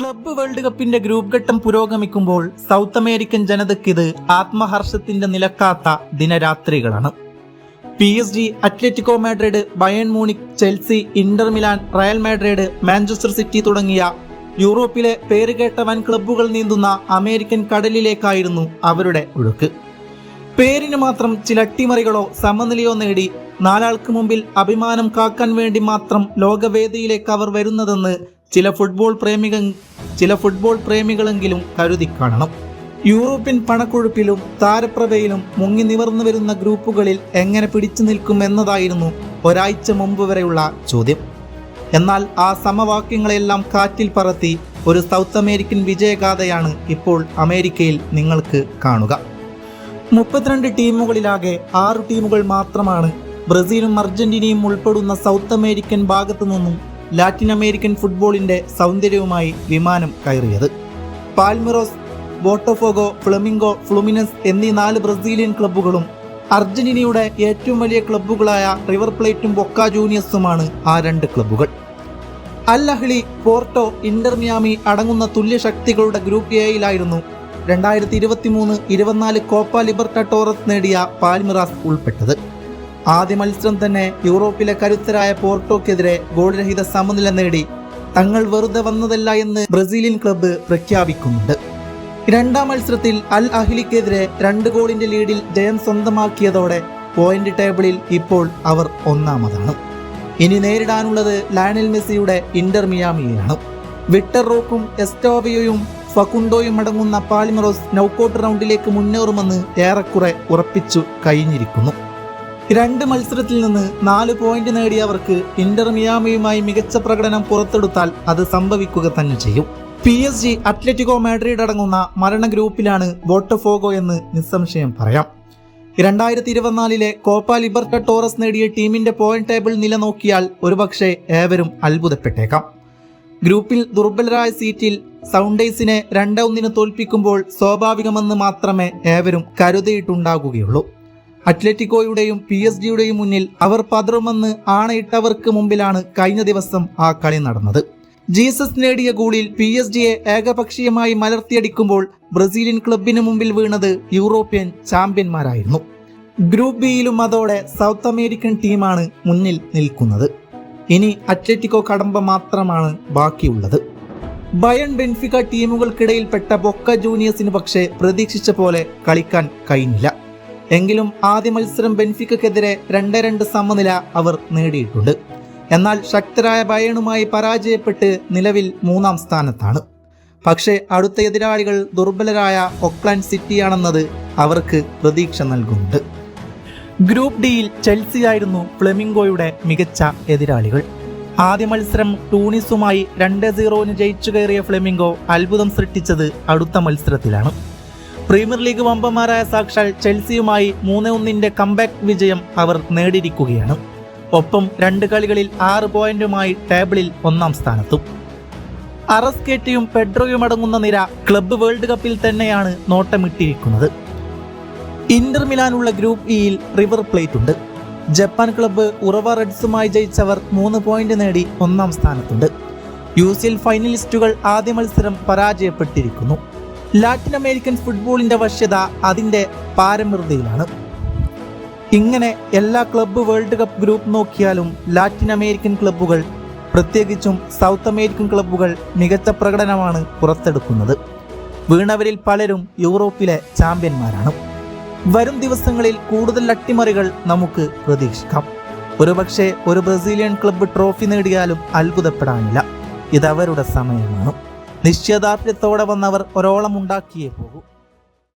Club world കപ്പിന്റെ group ഘട്ടം പുരോഗമിക്കുമ്പോൾ സൗത്ത് അമേരിക്കൻ ജനതയ്ക്ക് ഇത് ആത്മഹർഷത്തിന്റെ നിലക്കാത്ത ദിനരാത്രികളാണ്. P S G Atletico Madrid Bayern Munich Chelsea Inter Milan Real Madrid Manchester City തുടങ്ങിയ യൂറോപ്പിലെ പേരുകേട്ട വൻ ക്ലബ്ബുകൾ നീന്തുന്ന അമേരിക്കൻ കടലിലേക്കായിരുന്നു അവരുടെ ഒഴുക്ക്. പേരിന് മാത്രം ചില അട്ടിമറികളോ സമനിലയോ നേടി നാലാൾക്ക് മുമ്പിൽ അഭിമാനം കാക്കാൻ വേണ്ടി മാത്രം ലോകവേദിയിലേക്ക് അവർ വരുന്നതെന്ന് ചില ഫുട്ബോൾ പ്രേമിക ചില ഫുട്ബോൾ പ്രേമികളെങ്കിലും കരുതി കാണണം. യൂറോപ്യൻ പണക്കൊഴുപ്പിലും താരപ്രഭയിലും മുങ്ങി നിവർന്നു വരുന്ന ഗ്രൂപ്പുകളിൽ എങ്ങനെ പിടിച്ചു നിൽക്കും എന്നതായിരുന്നു ഒരാഴ്ച മുമ്പ് വരെയുള്ള ചോദ്യം. എന്നാൽ ആ സമവാക്യങ്ങളെല്ലാം കാറ്റിൽ പറത്തി ഒരു സൗത്ത് അമേരിക്കൻ വിജയഗാഥയാണ് ഇപ്പോൾ അമേരിക്കയിൽ നിങ്ങൾക്ക് കാണുക. മുപ്പത്തിരണ്ട് ടീമുകളിലാകെ ആറ് ടീമുകൾ മാത്രമാണ് ബ്രസീലും അർജന്റീനയും ഉൾപ്പെടുന്ന സൗത്ത് അമേരിക്കൻ ഭാഗത്തു നിന്നും ലാറ്റിൻ അമേരിക്കൻ ഫുട്ബോളിന്റെ സൗന്ദര്യവുമായി വിമാനം കയറിയത്. പാൽമിറോസ് ബോട്ടോഫോഗോ ഫ്ലമിംഗോ ഫ്ലുമിനസ് എന്നീ നാല് ബ്രസീലിയൻ ക്ലബ്ബുകളും അർജന്റീനയുടെ ഏറ്റവും വലിയ ക്ലബ്ബുകളായ റിവർ പ്ലേറ്റും ബൊക്ക ജൂനിയേഴ്സുമാണ് ആ രണ്ട് ക്ലബ്ബുകൾ. അൽ അഹ്ലി പോർട്ടോ ഇന്റർമിയാമി അടങ്ങുന്ന തുല്യ ശക്തികളുടെ ഗ്രൂപ്പ് എയിലായിരുന്നു രണ്ടായിരത്തി ഇരുപത്തി മൂന്ന് ഇരുപത്തിനാല് കോപ്പ ലിബർട്ടോറസ് നേടിയ പാൽമിറാസ് ഉൾപ്പെട്ടത്. ആദ്യ മത്സരം തന്നെ യൂറോപ്പിലെ കരുത്തരായ പോർട്ടോക്കെതിരെ ഗോൾരഹിത സമനില നേടി. തങ്ങൾ വെറുതെ വന്നതല്ല എന്ന് ബ്രസീലിയൻ ക്ലബ്ബ് പ്രഖ്യാപിക്കുന്നുണ്ട്. രണ്ടാം മത്സരത്തിൽ അൽ അഹ്ലിക്കെതിരെ രണ്ട് ഗോളിന്റെ ലീഡിൽ ജയം സ്വന്തമാക്കിയതോടെ പോയിന്റ് ടേബിളിൽ ഇപ്പോൾ അവർ ഒന്നാമതാണ്. ഇനി നേരിടാനുള്ളത് ലയണൽ മെസ്സിയുടെ ഇന്റർ മിയാമിയെയാണ്. വിക്ടർ റോക്കും എസ്റ്റോവിയോയും ഫക്കുണ്ടോയും അടങ്ങുന്ന പാലിമറോസ് നൌക്കൌട്ട് റൗണ്ടിലേക്ക് മുന്നേറുമെന്ന് ഏറെക്കുറെ ഉറപ്പിച്ചു കഴിഞ്ഞിരിക്കുന്നു. രണ്ട് മത്സരത്തിൽ നിന്ന് നാല് പോയിന്റ് നേടിയവർക്ക് ഇന്റർ മിയാമിയുമായി മികച്ച പ്രകടനം പുറത്തെടുത്താൽ അത് സംഭവിക്കുക തന്നെ ചെയ്യും. P S G Atletico Madrid അടങ്ങുന്ന മരണ ഗ്രൂപ്പിലാണ് ബോട്ടഫോഗോ എന്ന് നിസ്സംശയം പറയാം. രണ്ടായിരത്തി ഇരുപത്തിനാലിലെ കോപ്പ ലിബർട്ട ടോറസ് നേടിയ ടീമിന്റെ പോയിന്റ് ടേബിൾ നില നോക്കിയാൽ ഒരുപക്ഷെ ഏവരും അത്ഭുതപ്പെട്ടേക്കാം. ഗ്രൂപ്പിൽ ദുർബലരായ സീറ്റിൽ സൗണ്ടേഴ്സിനെ രണ്ട് ഒന്നിന് തോൽപ്പിക്കുമ്പോൾ സ്വാഭാവികമെന്ന് മാത്രമേ ഏവരും കരുതിയിട്ടുണ്ടാകുകയുള്ളൂ. അത്ലറ്റിക്കോയുടെയും പി എസ് ജിയുടെയും മുന്നിൽ അവർ പതറുമെന്ന് ആണയിട്ടവർക്ക് മുമ്പിലാണ് കഴിഞ്ഞ ദിവസം ആ കളി നടന്നത്. ജീസസ് നേടിയ ഗോളിൽ പി എസ് ജിയെ ഏകപക്ഷീയമായി മലർത്തിയടിക്കുമ്പോൾ ബ്രസീലിയൻ ക്ലബിന് മുമ്പിൽ വീണത് യൂറോപ്യൻ ചാമ്പ്യന്മാരായിരുന്നു. ഗ്രൂപ്പ് ബിയിലും അതോടെ സൗത്ത് അമേരിക്കൻ ടീമാണ് മുന്നിൽ നിൽക്കുന്നത്. ഇനി അത്ലറ്റിക്കോ കടമ്പ മാത്രമാണ് ബാക്കിയുള്ളത്. ബയൺ ബെൻഫിക ടീമുകൾക്കിടയിൽപ്പെട്ട ബൊക്ക ജൂനിയേഴ്സിന് പക്ഷേ പ്രതീക്ഷിച്ച പോലെ കളിക്കാൻ കഴിഞ്ഞില്ല. എങ്കിലും ആദ്യ മത്സരം ബെൻഫിക്കെതിരെ രണ്ട് രണ്ട് സമനില അവർ നേടിയിട്ടുണ്ട്. എന്നാൽ ശക്തരായ ബയണുമായി പരാജയപ്പെട്ട് നിലവിൽ മൂന്നാം സ്ഥാനത്താണ്. പക്ഷേ അടുത്ത എതിരാളികൾ ദുർബലരായ ഒക്ലാൻഡ് സിറ്റിയാണെന്നത് അവർക്ക് പ്രതീക്ഷ നൽകുന്നുണ്ട്. ഗ്രൂപ്പ് ഡിയിൽ ചെൽസി ആയിരുന്നു ഫ്ലെമിംഗോയുടെ മികച്ച എതിരാളികൾ. ആദ്യ മത്സരം ടൂണിസുമായി രണ്ട് സീറോന് ജയിച്ചു കയറിയ ഫ്ലെമിംഗോ അത്ഭുതം സൃഷ്ടിച്ചത് അടുത്ത മത്സരത്തിലാണ്. പ്രീമിയർ ലീഗ് വമ്പന്മാരായ സാക്ഷാൽ ചെൽസിയുമായി മൂന്ന് ഒന്നിന്റെ കംബാക്ക് വിജയം അവർ നേടിയിരിക്കുകയാണ്. ഒപ്പം രണ്ട് കളികളിൽ ആറ് പോയിന്റുമായി ടേബിളിൽ ഒന്നാം സ്ഥാനത്തും. അറസ്കേറ്റിയും പെഡ്രോയും അടങ്ങുന്ന നിര ക്ലബ്ബ് വേൾഡ് കപ്പിൽ തന്നെയാണ് നോട്ടമിട്ടിരിക്കുന്നത്. ഇന്റർ മിലാനുള്ള ഗ്രൂപ്പ് ഇയിൽ റിവർ പ്ലേറ്റ് ഉണ്ട്. ജപ്പാൻ ക്ലബ്ബ് ഉറവ റെഡ്സുമായി ജയിച്ചവർ മൂന്ന് പോയിന്റ് നേടി ഒന്നാം സ്ഥാനത്തുണ്ട്. യു ഫൈനലിസ്റ്റുകൾ ആദ്യ മത്സരം പരാജയപ്പെട്ടിരിക്കുന്നു. ലാറ്റിൻ അമേരിക്കൻ ഫുട്ബോളിന്റെ വശ്യത അതിന്റെ പാരമ്യതയിലാണ് ഇങ്ങനെ എല്ലാ ക്ലബ്ബ് വേൾഡ് കപ്പ് ഗ്രൂപ്പ് നോക്കിയാലും ലാറ്റിൻ അമേരിക്കൻ ക്ലബ്ബുകൾ പ്രത്യേകിച്ചും സൗത്ത് അമേരിക്കൻ ക്ലബ്ബുകൾ മികച്ച പ്രകടനമാണ് പുറത്തെടുക്കുന്നത്. വീണവരിൽ പലരും യൂറോപ്പിലെ ചാമ്പ്യന്മാരാണ്. വരും ദിവസങ്ങളിൽ കൂടുതൽ അട്ടിമറികൾ നമുക്ക് പ്രതീക്ഷിക്കാം. ഒരുപക്ഷെ ഒരു ബ്രസീലിയൻ ക്ലബ്ബ് ട്രോഫി നേടിയാലും അത്ഭുതപ്പെടാനില്ല. ഇതവരുടെ സമയമാണ്. നിശ്ചയദാർഢ്യത്തോടെ വന്നവർ ഒരോളം ഉണ്ടാക്കിയേ പോകൂ.